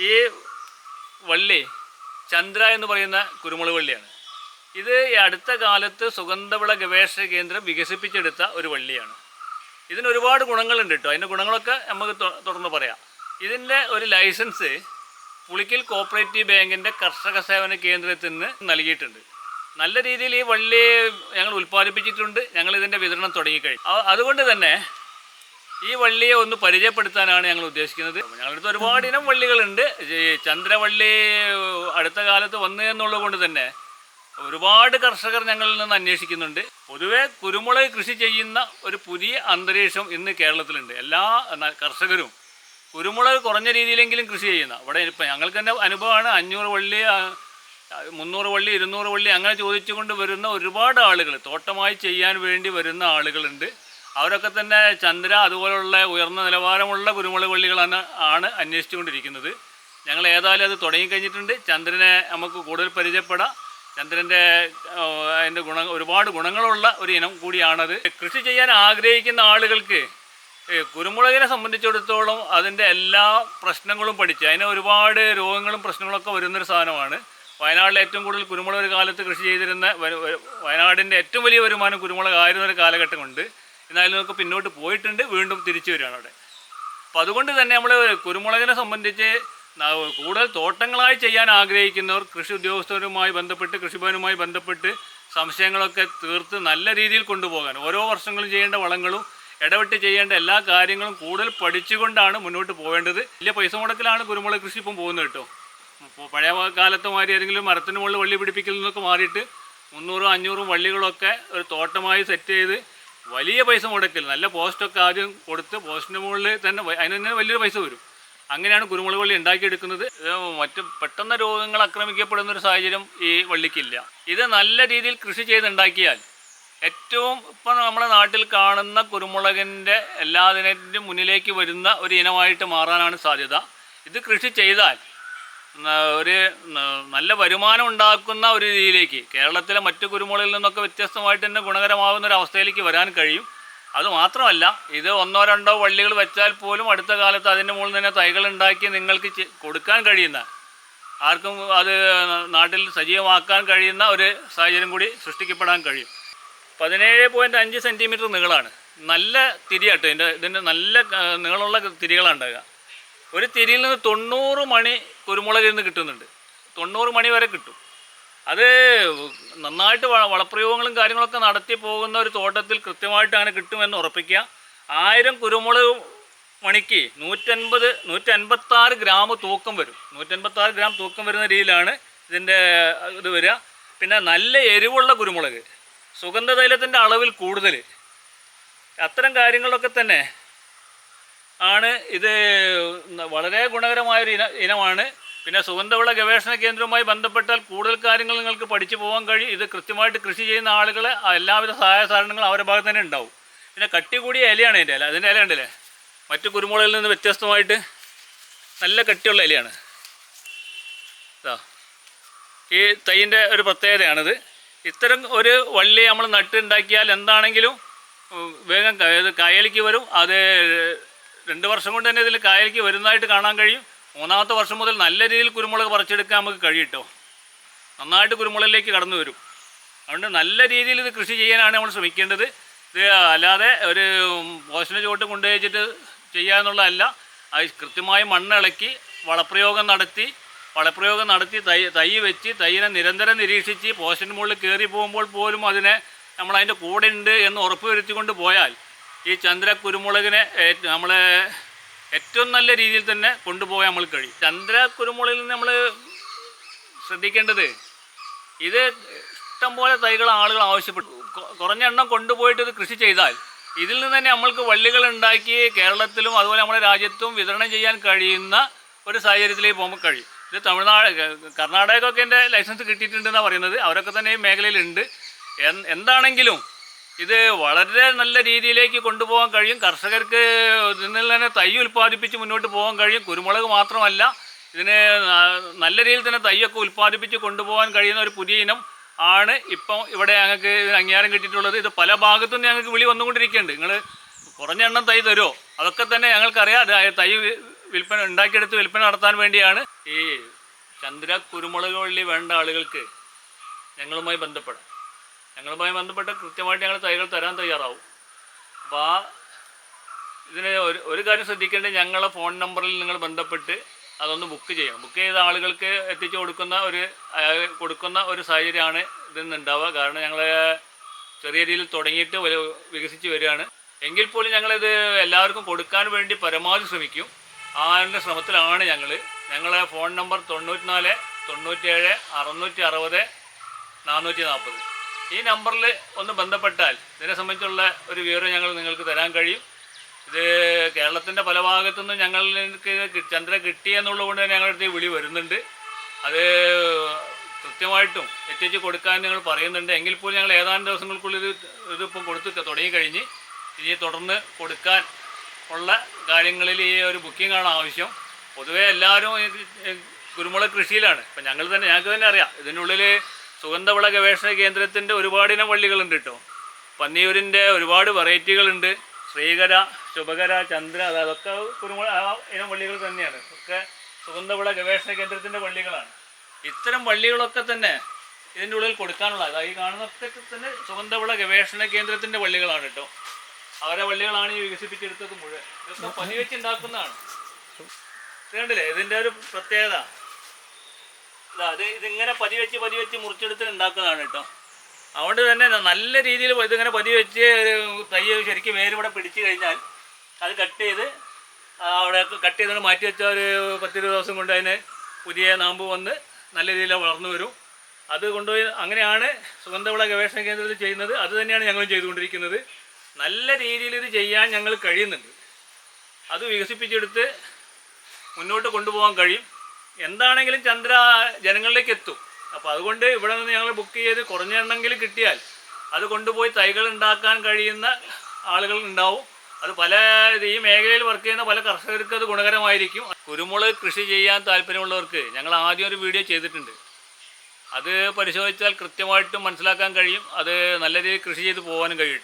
ഈ വള്ളി ചന്ദ്ര എന്ന് പറയുന്ന കുരുമുളക് വള്ളിയാണ്. ഇത് ഈ അടുത്ത കാലത്ത് സുഗന്ധവിള ഗവേഷണ കേന്ദ്രം വികസിപ്പിച്ചെടുത്ത ഒരു വള്ളിയാണ്. ഇതിന് ഒരുപാട് ഗുണങ്ങളുണ്ട് കേട്ടോ അതിന്റെ ഗുണങ്ങളൊക്കെ നമുക്ക് തുടർന്ന് പറയാം. ഇതിന്റെ ഒരു ലൈസൻസ് പുളിക്കൽ കോപ്പറേറ്റീവ് ബാങ്കിന്റെ കർഷക സേവന കേന്ദ്രത്തിൽ നിന്ന് നൽകിയിട്ടുണ്ട്. നല്ല രീതിയിൽ ഈ വള്ളി ഞങ്ങൾ ഉൽപ്പാദിപ്പിച്ചിട്ടുണ്ട്. ഞങ്ങൾ ഇതിന്റെ വിതരണം തുടങ്ങിക്കഴിഞ്ഞു. അതുകൊണ്ട് തന്നെ ഈ വള്ളിയെ ഒന്ന് പരിചയപ്പെടുത്താനാണ് ഞങ്ങൾ ഉദ്ദേശിക്കുന്നത്. ഞങ്ങളുടെ അടുത്ത് ഒരുപാട് ഇനം വള്ളികളുണ്ട്. ഈ ചന്ദ്രവള്ളി അടുത്ത കാലത്ത് വന്നു എന്നുള്ളത് കൊണ്ട് തന്നെ ഒരുപാട് കർഷകർ ഞങ്ങളിൽ നിന്ന് അന്വേഷിക്കുന്നുണ്ട്. പൊതുവെ കുരുമുളക് കൃഷി ചെയ്യുന്ന ഒരു പുതിയ അന്തരീക്ഷം ഇന്ന് കേരളത്തിലുണ്ട്. എല്ലാ കർഷകരും കുരുമുളക് കുറഞ്ഞ രീതിയിലെങ്കിലും കൃഷി ചെയ്യുന്ന അവിടെ ഇപ്പം ഞങ്ങൾക്ക് തന്നെ അനുഭവമാണ് അഞ്ഞൂറ് വള്ളി മുന്നൂറ് വള്ളി ഇരുന്നൂറ് വള്ളി അങ്ങനെ ചോദിച്ചുകൊണ്ട് വരുന്ന ഒരുപാട് ആളുകൾ തോട്ടമായി ചെയ്യാൻ വേണ്ടി വരുന്ന ആളുകളുണ്ട്. അവരൊക്കെ തന്നെ ചന്ദ്ര അതുപോലുള്ള ഉയർന്ന നിലവാരമുള്ള കുരുമുളക് വള്ളികളാണ് ആണ് അന്വേഷിച്ചുകൊണ്ടിരിക്കുന്നത്. ഞങ്ങൾ ഏതായാലും അത് തുടങ്ങിക്കഴിഞ്ഞിട്ടുണ്ട്. ചന്ദ്രനെ നമുക്ക് കൂടുതൽ പരിചയപ്പെടാം. ചന്ദ്രന്റെ അതിന്റെ ഗുണ ഒരുപാട് ഗുണങ്ങളുള്ള ഒരു ഇനം കൂടിയാണത്. കൃഷി ചെയ്യാൻ ആഗ്രഹിക്കുന്ന ആളുകൾക്ക് കുരുമുളകിനെ സംബന്ധിച്ചിടത്തോളം അതിന്റെ എല്ലാ പ്രശ്നങ്ങളും പഠിച്ച് അതിന് ഒരുപാട് രോഗങ്ങളും പ്രശ്നങ്ങളൊക്കെ വരുന്നൊരു സാധനമാണ്. വയനാട്ടിൽ ഏറ്റവും കൂടുതൽ കുരുമുളക് ഒരു കാലത്ത് കൃഷി ചെയ്തിരുന്ന വയനാടിന്റെ ഏറ്റവും വലിയ വരുമാനം കുരുമുളക് ആയിരുന്ന ഒരു കാലഘട്ടമുണ്ട്. എന്നാലും നമുക്ക് പിന്നോട്ട് പോയിട്ടുണ്ട്. വീണ്ടും തിരിച്ചു വരികയാണ് അവിടെ. അപ്പം അതുകൊണ്ട് തന്നെ നമ്മൾ കുരുമുളകിനെ സംബന്ധിച്ച് കൂടുതൽ തോട്ടങ്ങളായി ചെയ്യാൻ ആഗ്രഹിക്കുന്നവർ കൃഷി ഉദ്യോഗസ്ഥരുമായി ബന്ധപ്പെട്ട് കൃഷിഭവനുമായി ബന്ധപ്പെട്ട് സംശയങ്ങളൊക്കെ തീർത്ത് നല്ല രീതിയിൽ കൊണ്ടുപോകാൻ ഓരോ വർഷങ്ങളും ചെയ്യേണ്ട വളങ്ങളും ഇടവിട്ട് ചെയ്യേണ്ട എല്ലാ കാര്യങ്ങളും കൂടുതൽ പഠിച്ചുകൊണ്ടാണ് മുന്നോട്ട് പോകേണ്ടത് വലിയ പൈസ മുടക്കിലാണ് കുരുമുളക് കൃഷി ഇപ്പം പോകുന്നത് കേട്ടോ. പഴയ കാലത്ത് മാതിരി ഏതെങ്കിലും മരത്തിന് മുകളിൽ വള്ളി പിടിപ്പിക്കൽ നിന്നൊക്കെ മാറിയിട്ട് മുന്നൂറും അഞ്ഞൂറും വള്ളികളൊക്കെ ഒരു തോട്ടമായി സെറ്റ് ചെയ്ത് വലിയ പൈസ മുടക്കില്ല. നല്ല പോസ്റ്റൊക്കെ ആദ്യം കൊടുത്ത് പോസ്റ്റിന്റെ മുകളിൽ തന്നെ അതിന് തന്നെ വലിയൊരു പൈസ വരും. അങ്ങനെയാണ് കുരുമുളക് വള്ളി ഉണ്ടാക്കിയെടുക്കുന്നത്. മറ്റ് പെട്ടെന്ന് രോഗങ്ങൾ ആക്രമിക്കപ്പെടുന്ന ഒരു സാഹചര്യം ഈ വള്ളിക്കില്ല. ഇത് നല്ല രീതിയിൽ കൃഷി ചെയ്തുണ്ടാക്കിയാൽ ഏറ്റവും ഇപ്പം നമ്മുടെ നാട്ടിൽ കാണുന്ന കുരുമുളകിന്റെ എല്ലാതിനും മുന്നിലേക്ക് വരുന്ന ഒരു ഇനമായിട്ട് മാറാനാണ് സാധ്യത. ഇത് കൃഷി ചെയ്താൽ ഒരു നല്ല വരുമാനം ഉണ്ടാക്കുന്ന ഒരു രീതിയിലേക്ക് കേരളത്തിലെ മറ്റു കുരുമുളകിൽ നിന്നൊക്കെ വ്യത്യസ്തമായിട്ട് തന്നെ ഗുണകരമാകുന്ന ഒരു അവസ്ഥയിലേക്ക് വരാൻ കഴിയും. അത് മാത്രമല്ല ഇത് ഒന്നോ രണ്ടോ വള്ളികൾ വെച്ചാൽ പോലും അടുത്ത കാലത്ത് അതിന്റെ മുകളിൽ തന്നെ തൈകൾ ഉണ്ടാക്കി നിങ്ങൾക്ക് കൊടുക്കാൻ കഴിയുന്ന ആർക്കും അത് നാട്ടിൽ സജീവമാക്കാൻ കഴിയുന്ന ഒരു സാഹചര്യം കൂടി സൃഷ്ടിക്കപ്പെടാൻ കഴിയും. പതിനേഴ് പോയിന്റ് അഞ്ച് സെന്റിമീറ്റർ നീളമാണ് നല്ല തിരിയാട്ടോ ഇതിന്റെ ഇതിന്റെ നല്ല നീളമുള്ള തിരികളാണ് ഉണ്ടാകുക ഒരു തിരിയിൽ നിന്ന് തൊണ്ണൂറ് മണി കുരുമുളകിൽ നിന്ന് കിട്ടുന്നുണ്ട്. തൊണ്ണൂറ് മണി വരെ കിട്ടും. അത് നന്നായിട്ട് വളപ്രയോഗങ്ങളും കാര്യങ്ങളൊക്കെ നടത്തി പോകുന്ന ഒരു തോട്ടത്തിൽ കൃത്യമായിട്ട് അങ്ങനെ കിട്ടുമെന്ന് ഉറപ്പിക്കുക. ആയിരം കുരുമുളക് മണിക്ക് നൂറ്റൻപത് നൂറ്റൻപത്താറ് ഗ്രാം തൂക്കം വരും. നൂറ്റൻപത്താറ് ഗ്രാം തൂക്കം വരുന്ന രീതിയിലാണ് ഇതിന്റെ ഇത് വരിക. പിന്നെ നല്ല എരിവുള്ള കുരുമുളക്. സുഗന്ധതൈലത്തിന്റെ അളവിൽ കൂടുതൽ. അത്തരം കാര്യങ്ങളൊക്കെ തന്നെ ആണ്. ഇത് വളരെ ഗുണകരമായൊരു ഇന ഇനമാണ്. പിന്നെ സുഗന്ധവിള ഗവേഷണ കേന്ദ്രവുമായി ബന്ധപ്പെട്ടാൽ കൂടുതൽ കാര്യങ്ങൾ നിങ്ങൾക്ക് പഠിച്ചു പോകാൻ കഴിയും. ഇത് കൃത്യമായിട്ട് കൃഷി ചെയ്യുന്ന ആളുകളെ എല്ലാവിധ സഹായ സാധനങ്ങളും അവരുടെ ഭാഗത്ത് തന്നെ ഉണ്ടാവും. പിന്നെ കട്ടി കൂടിയ ഇലയാണ് ഇതിന്റെ ഇല. അതിന്റെ ഇല ഉണ്ടല്ലേ മറ്റു കുരുമുളകിൽ നിന്ന് വ്യത്യസ്തമായിട്ട് നല്ല കട്ടിയുള്ള ഇലയാണ്. ഈ തൈന്റെ ഒരു പ്രത്യേകതയാണിത്. ഇത്തരം ഒരു വള്ളി നമ്മൾ നട്ടുണ്ടാക്കിയാൽ എന്താണെങ്കിലും വേഗം കായലിക്ക് വരും. അത് രണ്ട് വർഷം കൊണ്ട് തന്നെ ഇതിൽ കായലിക്ക് വരുന്നതായിട്ട് കാണാൻ കഴിയും. മൂന്നാമത്തെ വർഷം മുതൽ നല്ല രീതിയിൽ കുരുമുളക് പറിച്ചെടുക്കാൻ നമുക്ക് കഴിയട്ടോ നന്നായിട്ട് കുരുമുളകിലേക്ക് കടന്നു വരും. അതുകൊണ്ട് നല്ല രീതിയിൽ ഇത് കൃഷി ചെയ്യാനാണ് നമ്മൾ ശ്രമിക്കേണ്ടത്. ഇത് അല്ലാതെ ഒരു പോഷണ ചുവട്ട് കൊണ്ടുവച്ചിട്ട് ചെയ്യാന്നുള്ളതല്ല. അത് കൃത്യമായി മണ്ണിളക്കി വളപ്രയോഗം നടത്തി വളപ്രയോഗം നടത്തി തൈ തൈ വെച്ച് തൈനെ നിരന്തരം നിരീക്ഷിച്ച് പോഷൻ മുകളിൽ കയറി പോകുമ്പോൾ പോലും അതിനെ നമ്മൾ അതിന്റെ കൂടെ ഉണ്ട് എന്ന് ഉറപ്പ് വരുത്തിക്കൊണ്ട് പോയാൽ ഈ ചന്ദ്ര കുരുമുളകിനെ നമ്മൾ ഏറ്റവും നല്ല രീതിയിൽ തന്നെ കൊണ്ടുപോകാൻ നമ്മൾ കഴിയും. ചന്ദ്ര കുരുമുളകിൽ നമ്മൾ ശ്രദ്ധിക്കേണ്ടത് ഇത് ഇഷ്ടംപോലെ തൈകൾ ആളുകൾ ആവശ്യപ്പെട്ടു. കുറഞ്ഞ എണ്ണം കൊണ്ടുപോയിട്ട് ഇത് കൃഷി ചെയ്താൽ ഇതിൽ നിന്ന് തന്നെ നമ്മൾക്ക് വള്ളികൾ ഉണ്ടാക്കി കേരളത്തിലും അതുപോലെ നമ്മുടെ രാജ്യത്തും വിതരണം ചെയ്യാൻ കഴിയുന്ന ഒരു സാഹചര്യത്തിലേക്ക് പോകുമ്പോൾ കഴിയും. ഇത് തമിഴ്നാട് കർണാടകക്കൊക്കെ എന്റെ ലൈസൻസ് കിട്ടിയിട്ടുണ്ടെന്നാണ് പറയുന്നത്. അവരൊക്കെ തന്നെ ഈ മേഖലയിലുണ്ട് എന്താണെങ്കിലും ഇത് വളരെ നല്ല രീതിയിലേക്ക് കൊണ്ടുപോകാൻ കഴിയും. കർഷകർക്ക് ഇതിൽ തന്നെ തൈ ഉൽപ്പാദിപ്പിച്ച് മുന്നോട്ട് പോകാൻ കഴിയും. കുരുമുളക് മാത്രമല്ല ഇതിന് നല്ല രീതിയിൽ തന്നെ തൈയൊക്കെ ഉൽപ്പാദിപ്പിച്ച് കൊണ്ടുപോകാൻ കഴിയുന്ന ഒരു പുതിയ ഇനം ആണ് ഇപ്പം ഇവിടെ ഞങ്ങൾക്ക് അംഗീകാരം കിട്ടിയിട്ടുള്ളത്. ഇത് പല ഭാഗത്തു നിന്ന് ഞങ്ങൾക്ക് വിളി വന്നുകൊണ്ടിരിക്കുന്നുണ്ട്. നിങ്ങൾ കുറഞ്ഞ എണ്ണം തൈ തരുമോ? അതൊക്കെ തന്നെ ഞങ്ങൾക്കറിയാം. തൈ വിൽപ്പന ഉണ്ടാക്കിയെടുത്ത് വിൽപ്പന നടത്താൻ വേണ്ടിയാണ് ഈ ചന്ദ്ര കുരുമുളക് വള്ളി വേണ്ട ആളുകൾക്ക് ഞങ്ങളുമായി ബന്ധപ്പെടാം ഞങ്ങളുമായി ബന്ധപ്പെട്ട് കൃത്യമായിട്ട് ഞങ്ങൾ തൈകൾ തരാൻ തയ്യാറാവും. അപ്പോൾ ആ ഇതിന് ഒരു ഒരു കാര്യം ശ്രദ്ധിക്കേണ്ടത് ഞങ്ങളെ ഫോൺ നമ്പറിൽ നിങ്ങൾ ബന്ധപ്പെട്ട് അതൊന്ന് ബുക്ക് ചെയ്യണം. ബുക്ക് ചെയ്ത ആളുകൾക്ക് എത്തിച്ചു കൊടുക്കുന്ന ഒരു കൊടുക്കുന്ന ഒരു സാഹചര്യമാണ് ഇതിൽ നിന്നുണ്ടാവുക. കാരണം ഞങ്ങൾ ചെറിയ രീതിയിൽ തുടങ്ങിയിട്ട് വികസിച്ച് വരികയാണ്. എങ്കിൽ പോലും ഞങ്ങളിത് എല്ലാവർക്കും കൊടുക്കാൻ വേണ്ടി പരമാവധി ശ്രമിക്കും. ആരുടെ ശ്രമത്തിലാണ് ഞങ്ങൾ ഞങ്ങളെ ഫോൺ നമ്പർ തൊണ്ണൂറ്റിനാല് തൊണ്ണൂറ്റിയേഴ് അറുന്നൂറ്റി അറുപത് നാനൂറ്റി നാൽപ്പത് ഈ നമ്പറിൽ ഒന്ന് ബന്ധപ്പെട്ടാൽ ഇതിനെ സംബന്ധിച്ചുള്ള ഒരു വിവരം ഞങ്ങൾ നിങ്ങൾക്ക് തരാൻ കഴിയും. ഇത് കേരളത്തിന്റെ പല ഭാഗത്തുനിന്നും ഞങ്ങൾക്ക് ചന്ദ്ര കിട്ടിയെന്നുള്ളത് കൊണ്ട് തന്നെ ഞങ്ങളുടെ അടുത്ത് വിളി വരുന്നുണ്ട്. അത് കൃത്യമായിട്ടും എത്തിച്ച് കൊടുക്കാൻ ഞങ്ങൾ പറയുന്നുണ്ട്. എങ്കിൽ പോലും ഞങ്ങൾ ഏതാനും ദിവസങ്ങൾക്കുള്ളിൽ ഇത് ഇതിപ്പം കൊടുത്ത് തുടങ്ങിക്കഴിഞ്ഞ് ഇനി തുടർന്ന് കൊടുക്കാൻ ഉള്ള കാര്യങ്ങളിൽ ഈ ഒരു ബുക്കിങ്ങാണ് ആവശ്യം. പൊതുവേ എല്ലാവരും കുരുമുളക് കൃഷിയിലാണ്. ഇപ്പം ഞങ്ങൾ തന്നെ ഞങ്ങൾക്ക് തന്നെ അറിയാം. ഇതിനുള്ളിൽ സുഗന്ധവിള ഗവേഷണ കേന്ദ്രത്തിന്റെ ഒരുപാടിനം വള്ളികളുണ്ട് കേട്ടോ പന്നിയൂരിന്റെ ഒരുപാട് വെറൈറ്റികളുണ്ട്. ശ്രീകര ശുഭകര ചന്ദ്ര അതൊക്കെ കുരുമുള ആ ഇനം വള്ളികൾ തന്നെയാണ്. ഒക്കെ സുഗന്ധവിള ഗവേഷണ കേന്ദ്രത്തിന്റെ വള്ളികളാണ് ഇത്തരം വള്ളികളൊക്കെ തന്നെ ഇതിന്റെ ഉള്ളിൽ കൊടുക്കാനുള്ള അതായത് ഈ കാണുന്നൊക്കെ തന്നെ സുഗന്ധവിള ഗവേഷണ കേന്ദ്രത്തിന്റെ വള്ളികളാണ് കേട്ടോ. അവരെ വള്ളികളാണ് ഈ വികസിപ്പിച്ചെടുത്തത് മുഴുവൻ. ഇതൊക്കെ പനി വെച്ച് ഉണ്ടാക്കുന്നതാണ് ഇതിന്റെ ഒരു പ്രത്യേകത. ഇത് ഇതിങ്ങനെ പതി വെച്ച് പതി വെച്ച് മുറിച്ചെടുത്ത് ഉണ്ടാക്കുന്നതാണ് കേട്ടോ. അതുകൊണ്ട് തന്നെ നല്ല രീതിയിൽ ഇതിങ്ങനെ പതി വെച്ച് തൈ ശരിക്കും വേര് ഇവിടെ പിടിച്ചു കഴിഞ്ഞാൽ അത് കട്ട് ചെയ്ത് അവിടെ കട്ട് ചെയ്തുകൊണ്ട് മാറ്റി വെച്ചാൽ ഒരു പത്തിരുപത് ദിവസം കൊണ്ട് അതിന് പുതിയ നാമ്പ് വന്ന് നല്ല രീതിയിൽ വളർന്നു വരും. അത് കൊണ്ടുപോയി അങ്ങനെയാണ് സുഗന്ധവിള ഗവേഷണ കേന്ദ്രത്തിൽ ചെയ്യുന്നത്. അത് തന്നെയാണ് ഞങ്ങളും ചെയ്തുകൊണ്ടിരിക്കുന്നത്. നല്ല രീതിയിൽ ഇത് ചെയ്യാൻ ഞങ്ങൾ കഴിയുന്നുണ്ട്. അത് വികസിപ്പിച്ചെടുത്ത് മുന്നോട്ട് കൊണ്ടുപോകാൻ കഴിയും. എന്താണെങ്കിലും ചന്ദ്ര ജനങ്ങളിലേക്ക് എത്തും. അപ്പോൾ അതുകൊണ്ട് ഇവിടെ നിന്ന് ഞങ്ങൾ ബുക്ക് ചെയ്ത് കുറഞ്ഞ എണ്ണമെങ്കിലും കിട്ടിയാൽ അത് കൊണ്ടുപോയി തൈകൾ ഉണ്ടാക്കാൻ കഴിയുന്ന ആളുകൾ ഉണ്ടാവും. അത് പല ഈ മേഖലയിൽ വർക്ക് ചെയ്യുന്ന പല കർഷകർക്ക് അത് ഗുണകരമായിരിക്കും. കുരുമുളക് കൃഷി ചെയ്യാൻ താല്പര്യമുള്ളവർക്ക് ഞങ്ങൾ ആദ്യം ഒരു വീഡിയോ ചെയ്തിട്ടുണ്ട്. അത് പരിശോധിച്ചാൽ കൃത്യമായിട്ടും മനസ്സിലാക്കാൻ കഴിയും. അത് നല്ല രീതിയിൽ കൃഷി ചെയ്ത് പോകാനും കഴിയും